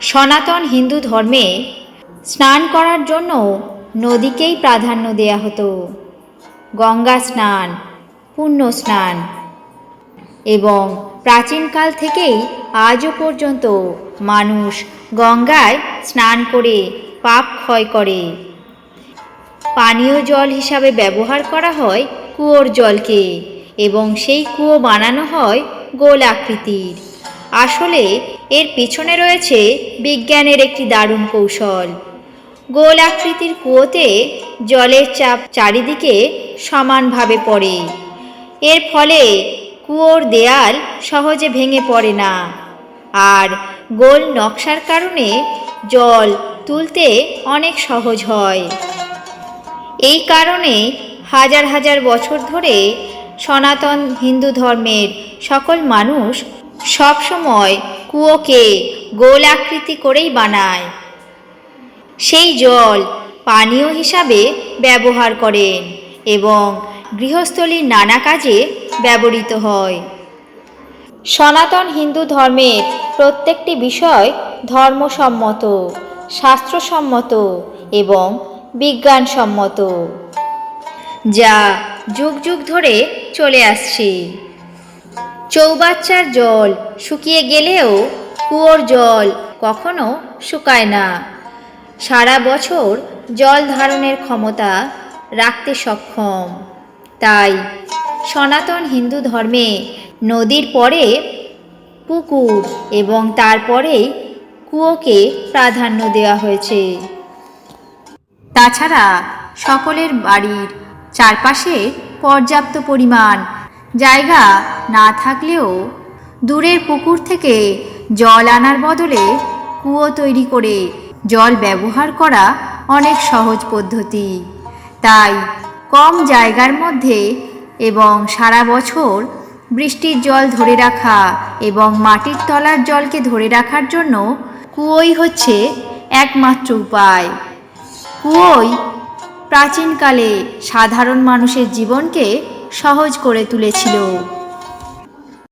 সনাতন হিন্দু ধর্মে স্নান করার জন্য নদীকেই প্রাধান্য দেয়া হতো। গঙ্গা স্নান, পুণ্য স্নান এবং প্রাচীনকাল থেকেই আজও পর্যন্ত মানুষ গঙ্গায় স্নান করে পাপ ক্ষয় করে। পানীয় জল হিসাবে ব্যবহার করা হয় কুয়োর জলকে এবং সেই কুয়ো বানানো হয় গোল আকৃতির আসলে এর পেছনে রয়েছে বিজ্ঞানের একটি দারুণ কৌশল। গোল আকৃতির কুয়োতে জলের চাপ চারিদিকে সমানভাবে পড়ে। এর ফলে কুয়োর দেয়াল সহজে ভেঙে পড়ে না। আর গোল নকশার কারণে জল তুলতে অনেক সহজ হয়। এই কারণে হাজার হাজার বছর ধরে সনাতন হিন্দু ধর্মের সকল মানুষ সবসময় কুয়োকে গোল আকৃতি করেই বানায়। সেই জল পানীয় হিসাবে ব্যবহার করেন এবং গৃহস্থলীর নানা কাজে ব্যবহৃত হয়। সনাতন হিন্দু ধর্মের প্রত্যেকটি বিষয় ধর্মসম্মত, শাস্ত্রসম্মত এবং বিজ্ঞানসম্মত, যা যুগ যুগ ধরে চলে আসছে। চৌবাচ্চার জল, শুকিয়ে গেলেও কুয়োর জল কখনো শুকায় না। সারা বছর জল ধারণের ক্ষমতা রাখতে সক্ষম। তাই সনাতন হিন্দু ধর্মে নদীর পরে পুকুর এবং তারপরেই কুয়োকে প্রাধান্য দেওয়া হয়েছে। তাছাড়া সকলের বাড়ির চারপাশে পর্যাপ্ত পরিমাণ জায়গা না থাকলেও দূরের পুকুর থেকে জল আনার বদলে কুয়ো তৈরি করে জল ব্যবহার করা অনেক সহজ পদ্ধতি। তাই কম জায়গার মধ্যে এবং সারা বছর বৃষ্টির জল ধরে রাখা এবং মাটির তলার জলকে ধরে রাখার জন্য কুয়োই হচ্ছে একমাত্র উপায়। কুয়োই প্রাচীনকালে সাধারণ মানুষের জীবনকে সহজ করে তুলেছিল।